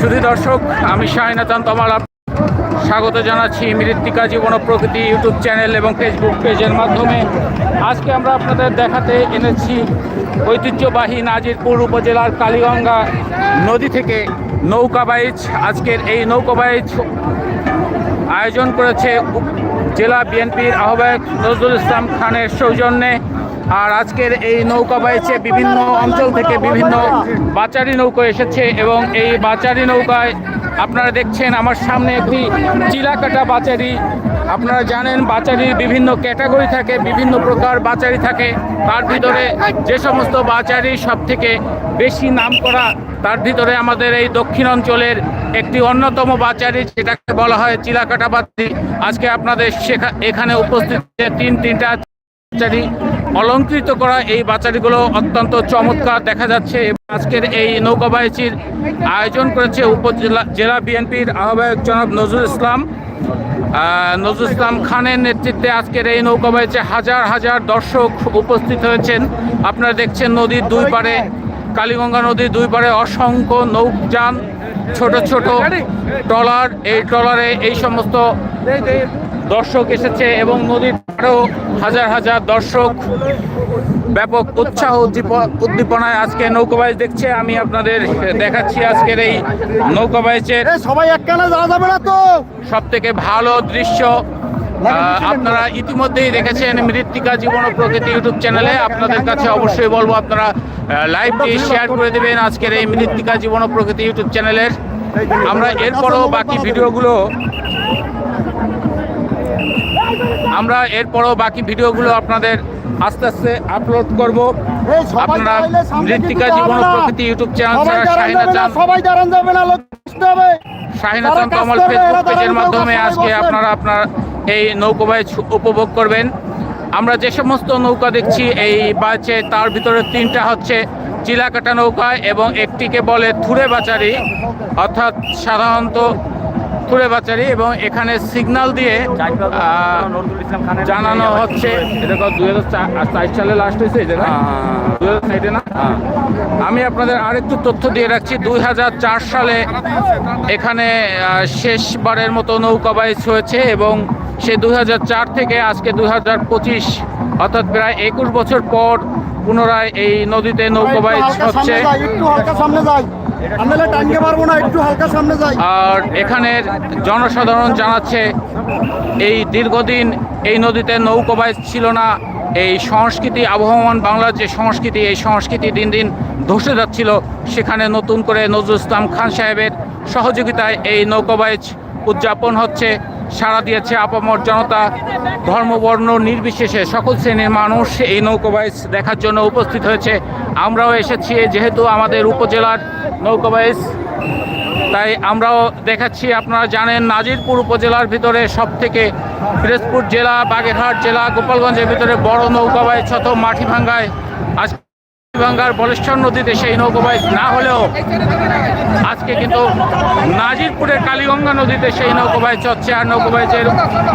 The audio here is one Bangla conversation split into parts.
শুধু দর্শক, আমি শাহিনাতান আপ- স্বাগত জানাচ্ছি মৃত্তিকা জীবন প্রকৃতি ইউটিউব চ্যানেল এবং ফেসবুক পেজের মাধ্যমে। আজকে আমরা আপনাদের দেখাতে এনেছি ঐতিহ্যবাহী নাজিরপুর উপজেলার কালীগঙ্গা নদী থেকে নৌকা বাইচ। আজকের এই নৌকা বাইচ আয়োজন করেছে জেলা বিএনপির আহ্বায়ক নজরুল ইসলাম খানের সৌজন্যে। আর আজকের এই নৌকা বাইচে বিভিন্ন অঞ্চল থেকে বিভিন্ন বাচারি নৌকা এসেছে এবং এই বাচারি নৌকায় আপনারা দেখছেন আমার সামনে একটি চিলাকাটা বাচারি। আপনারা জানেন বাচারির বিভিন্ন ক্যাটাগরি থাকে, বিভিন্ন প্রকার বাচারি থাকে। তার ভিতরে যে সমস্ত বাচারি সব থেকে বেশি নাম করা তার ভিতরে আমাদের এই দক্ষিণ অঞ্চলের একটি অন্যতম বাচারি, যেটাকে বলা হয় চিলাকাটা বাচারি। আজকে আপনাদের শেখা এখানে উপস্থিত তিন তিনটা বাচারি অলঙ্কৃত করা এই বাচারিগুলো অত্যন্ত চমৎকার দেখা যাচ্ছে। আজকের এই নৌকা বাইচির আয়োজন করেছে উপজেলা জেলা বিএনপির আহ্বায়ক জনাব নজরুল ইসলাম। নজরুল ইসলাম খানের নেতৃত্বে আজকের এই নৌকা বাইচে হাজার হাজার দর্শক উপস্থিত হয়েছেন। আপনারা দেখছেন নদীর দুই পারে কালীগঙ্গা নদীর দুই পারে অসংখ্য নৌযান, ছোট ছোট ট্রলার। এই ট্রলারে এই সমস্ত দর্শক এসেছে এবং নদীর পাড়েও হাজার হাজার দর্শক ব্যাপক উৎসাহ উদ্দীপ- উদ্দীপনায় আজকে নৌকাবাইজ দেখছে। আমি আপনাদের দেখাচ্ছি আজকের এই নৌকাবাইজের সবাই একখানে যাওয়া যাবে না তো? সব থেকে ভালো দৃশ্য আপনারা ইতিমধ্যেই দেখেছেন মৃত্তিকা জীবন ও প্রকৃতি ইউটিউব চ্যানেলে। আপনাদের কাছে অবশ্যই বলব আপনারা লাইভটি শেয়ার করে দেবেন আজকের এই মৃত্তিকা জীবন ও প্রকৃতি ইউটিউব চ্যানেলের। আমরা এরপরও বাকি ভিডিওগুলো আমরা এরপরও বাকি ভিডিওগুলো আপনাদের আস্তে আস্তে আপলোড করব। আপনারা মৃত্তিকা জীবন। প্রকৃতি ইউটিউব চ্যানেল ছাড়া শাহিনা চান সবাই দাঁড়ান যাবে না শাহিনা চান কমল ফেসবুক পেজের মাধ্যমে আজকে আপনারা আপনার এই নৌকোবাই উপভোগ করবেন। আমরা যে সমস্ত নৌকা দেখছি এই বাচে তার ভিতরে তিনটা হচ্ছে চিলাকাটা নৌকা এবং একটিকে বলে থুরে বাচারি অর্থাৎ সাধারণত থুরে বাচারি এবং এখানে সিগন্যাল দিয়ে জানানো হচ্ছে। এটা দুই হাজার চার সালে লাস্ট হয়েছে এটা না? দুই হাজার সাইডে না? আমি আপনাদের আরেকটু তথ্য দিয়ে রাখছি। দু হাজার চার সালে এখানে শেষবারের মতো নৌকা বাইচ হয়েছে এবং সে দুই হাজার চার থেকে আজকে দুই হাজার পঁচিশ অর্থাৎ প্রায় একুশ বছর পর পুনরায় এই নদীতে নৌকা বাইচ একটু হালকা হচ্ছে সামনে যাই, আর এখানের জনসাধারণ জানাচ্ছে, এই দীর্ঘদিন এই নদীতে নৌকোবাইজ ছিল না, এই সংস্কৃতি, আবহমান বাংলার যে সংস্কৃতি, এই সংস্কৃতি দিন দিন ধসে যাচ্ছিল। সেখানে নতুন করে নজরুল ইসলাম খান সাহেবের সহযোগিতায় এই নৌকোবাইজ উদযাপন হচ্ছে। সাড়া দিয়েছে আপামর জনতা, ধর্মবর্ণ নির্বিশেষে সকল শ্রেণির মানুষ এই নৌকোবাইজ দেখার জন্য উপস্থিত হয়েছে। আমরাও এসেছি যেহেতু আমাদের উপজেলার নৌকাবাইজ তাই আমরাও দেখাচ্ছি, আপনারা জানেন নাজিরপুর উপজেলার ভিতরে সব থেকে পিরোজপুর জেলা, বাগেরহাট জেলা, গোপালগঞ্জের ভিতরে বড় নৌকাবাই ছত মাটি ভাঙ্গায় আজ ভাঙ্গার বলেশ্বর নদীতে সেই নৌকাবাই না হলেও আজকে কিন্তু নাজিরপুরের কালীগঙ্গা নদীতে সেই নৌকাবাই চলছে আর নৌকাবাইজের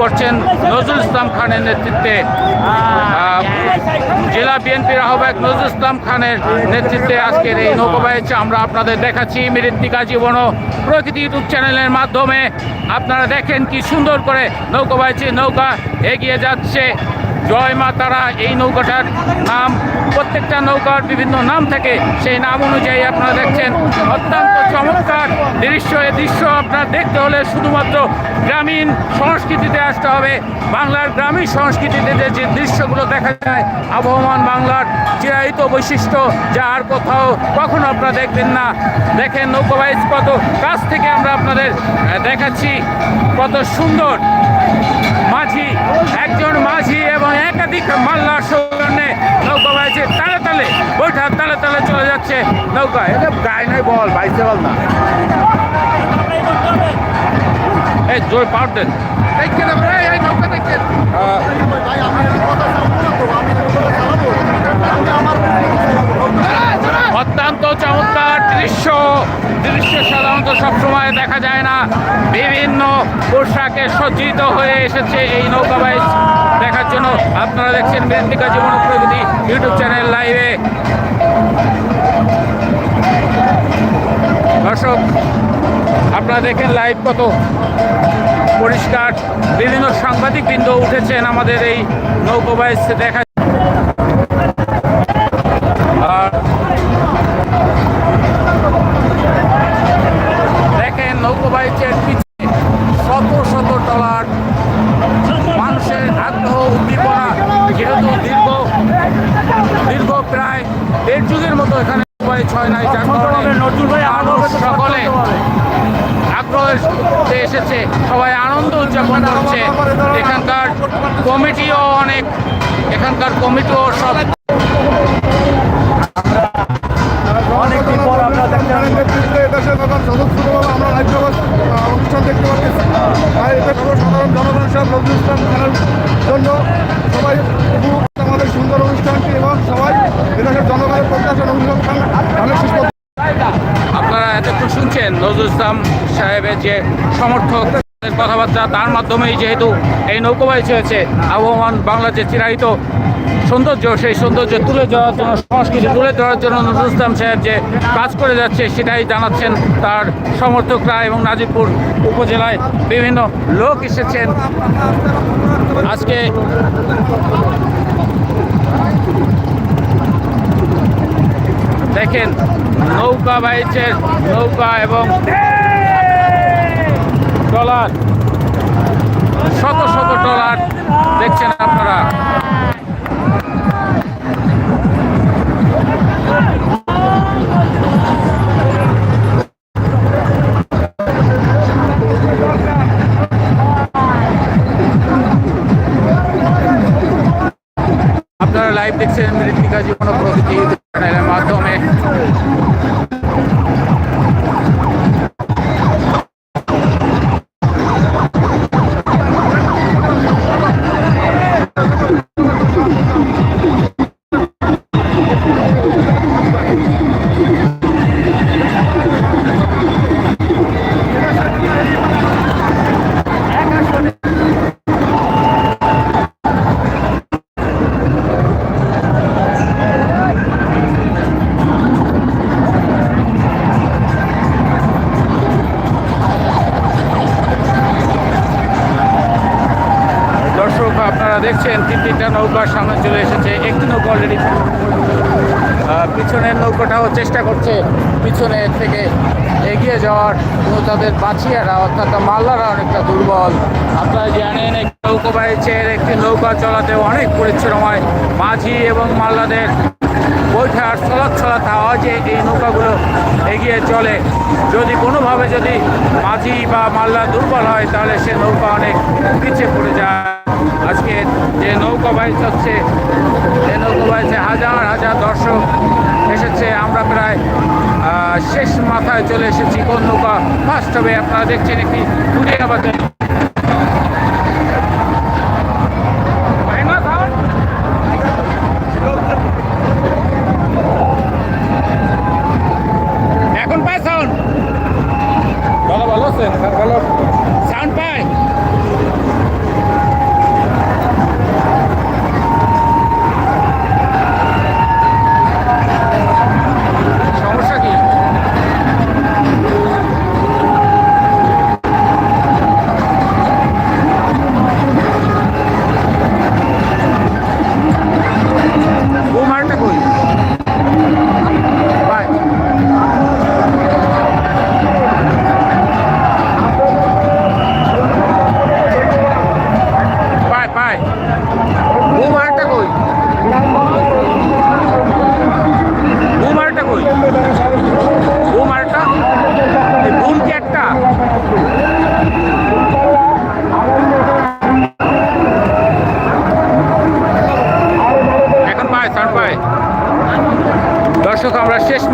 করছেন নজরুল ইসলাম খানের নেতৃত্বে জেলা বিএনপির আহ্বায়ক নজরুল ইসলাম খানের নেতৃত্বে আজকের এই নৌকাবাইচ আমরা আপনাদের দেখাচ্ছি মৃত্তিকা জীবন ও প্রকৃতি ইউটিউব চ্যানেলের মাধ্যমে। আপনারা দেখেন কি সুন্দর করে নৌকাবাইচি নৌকা এগিয়ে যাচ্ছে। জয় মা তারা, এই নৌকাটার নাম প্রত্যেকটা নৌকার বিভিন্ন নাম থাকে, সেই নাম অনুযায়ী আপনারা দেখছেন অত্যন্ত চমৎকার দৃশ্য। এই দৃশ্য আপনার দেখতে হলে শুধুমাত্র গ্রামীণ সংস্কৃতিতে আসতে হবে। বাংলার গ্রামীণ সংস্কৃতিতে যে যে দৃশ্যগুলো দেখা যায়, আবহমান বাংলার চিরায়িত বৈশিষ্ট্য, যা আর কোথাও কখনো আপনারা দেখবেন না। দেখেন নৌকাবাইজ কত কাছ থেকে আমরা আপনাদের দেখাচ্ছি কত সুন্দর মাঝি, একজন মাঝি এবং একাধিক মাল্লার সৌজন্যে নৌকা বাইছে তালে তালে। বৈঠার তালে তালে চলে যাচ্ছে নৌকা এটা গায়ে নয় বল বাইছে বল না। এই জোর পাউট দেন। দেখছেন এই নৌকা দেখছেন? অত্যন্ত চমৎকার দৃশ্য। দৃশ্য সাধারণত সবসময় দেখা যায় না। বিভিন্ন পোশাকে সজ্জিত হয়ে এসেছে এই নৌকা বাইচ দেখার জন্য আপনারা দেখছেন মৃত্তিকা জীবন প্রগতি ইউটিউব চ্যানেল লাইভে। দর্শক, আপনারা দেখেন লাইভ কত পরিষ্কার। বিভিন্ন সাংবাদিক বৃন্দ উঠেছেন আমাদের এই নৌকো বাইচ দেখা সকলে। আগ্রহে এসেছে সবাই আনন্দ উদযাপন করছে। এখানকার কমিটিও অনেক এখানকার কমিটিও সব। অনেকদিন পর আমরা আমরা রাজ্য অনুষ্ঠান দেখতে পাচ্ছি। আর এটা সর্বসাধারণ জনগণ সব নজরুল ইসলাম জন্য সবাই আমাদের সুন্দর অনুষ্ঠানটি এবং সবাই এদেশের জনগণের প্রত্যাশা খানের শুনছেন নজরুল ইসলাম সাহেবের যে সমর্থক কথাবার্তা, তার মাধ্যমেই যেহেতু এই নৌকোবাইচ হয়েছে আবহমান বাংলার যে চিরায়িত সৌন্দর্য, সেই সৌন্দর্য তুলে ধরার জন্য, সংস্কৃতি তুলে ধরার জন্য নজরুল ইসলাম সাহেব যে কাজ করে যাচ্ছে, সেটাই জানাচ্ছেন তার সমর্থকরা এবং নাজিরপুর উপজেলায় বিভিন্ন লোক এসেছেন। আজকে দেখেন নৌকা বাইছে নৌকা এবং ট্রলার। শত শত ট্রলার দেখছেন আপনারা? আপনারা লাইভ দেখছেন মৃত্তিকা জীবন প্রকৃতি চ্যানেলের মাধ্যমে আপনারা দেখছেন তিন তিনটা নৌকার সামনে চলে এসেছে। একটি নৌকা অলরেডি পিছনের নৌকাটাও চেষ্টা করছে পিছনে থেকে এগিয়ে যাওয়ার। কিন্তু তাদের বাছিয়ারা অর্থাৎ মাল্লারা অনেকটা দুর্বল। আপনারা জানেন এক নৌকো বাইচের একটি নৌকা চলাতে অনেক পরিশ্রম হয়। মাঝি এবং মাল্লাদের বৈঠার ছলাৎ ছলাৎ আওয়াজে এই নৌকাগুলো এগিয়ে চলে। যদি কোনোভাবে যদি মাঝি বা মাল্লা দুর্বল হয়, তাহলে সে নৌকা অনেক পিছিয়ে পড়ে যায়। আজকে যে নৌকা বাইচ হচ্ছে, যে নৌকা বাইচে হাজার হাজার দর্শক এসেছে। আমরা প্রায় শেষ মাথায় চলে এসেছি কোন নৌকা। ফার্স্ট হবে, আপনারা দেখছেন একটি ঘুরে আমাদের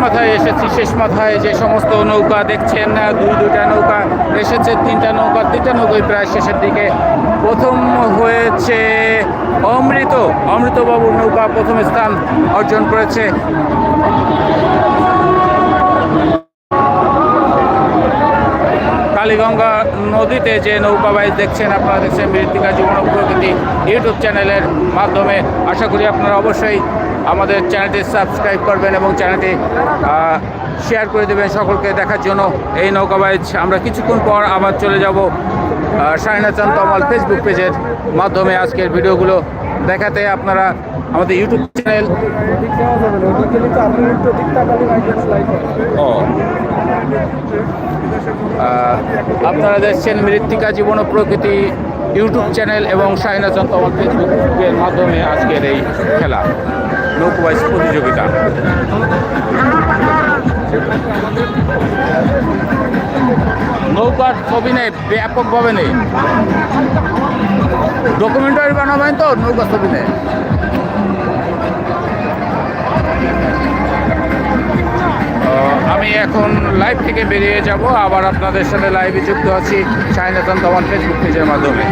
মাথায় এসেছি, শেষ মাথায় যে সমস্ত নৌকা দেখছেন দুই দুইটা নৌকা এসেছে, তিনটা নৌকা, তিনটা নৌকাই প্রায় শেষের দিকে। প্রথম হয়েছে অমৃত, অমৃতবাবুর নৌকা প্রথম স্থান অর্জন করেছে। কালীগঙ্গা নদীতে যে নৌকা বাইজ দেখছেন, আপনারা দেখছেন মৃত্তিকা জীবন প্রকৃতি ইউটিউব চ্যানেলের মাধ্যমে। আশা করি আপনারা অবশ্যই আমাদের চ্যানেলটি সাবস্ক্রাইব করবেন এবং চ্যানেলটি শেয়ার করে দেবেন সকলকে দেখার জন্য। এই নৌকা বাইচ আমরা কিছুক্ষণ পর আবার চলে যাব শাহিনাচান তমাল ফেসবুক পেজের মাধ্যমে আজকের ভিডিওগুলো দেখাতে। আপনারা আমাদের ইউটিউব চ্যানেল ও আপনারা দেখছেন মৃত্তিকা জীবন প্রকৃতি ইউটিউব চ্যানেল এবং শাহিনাচন্দ আমার ফেসবুকের মাধ্যমে আজকের এই খেলা। নৌকোবাইজ প্রতিযোগিতা। নৌকার ছবি নেই ব্যাপকভাবে নেই। ডকুমেন্টারি বানাবেন তো নৌকা ছবি নেই আমি এখন লাইভ থেকে বেরিয়ে যাব। আবার আপনাদের সাথে লাইভে যুক্ত আছি চাইনাতন তোমার ফেসবুক পেজের মাধ্যমে।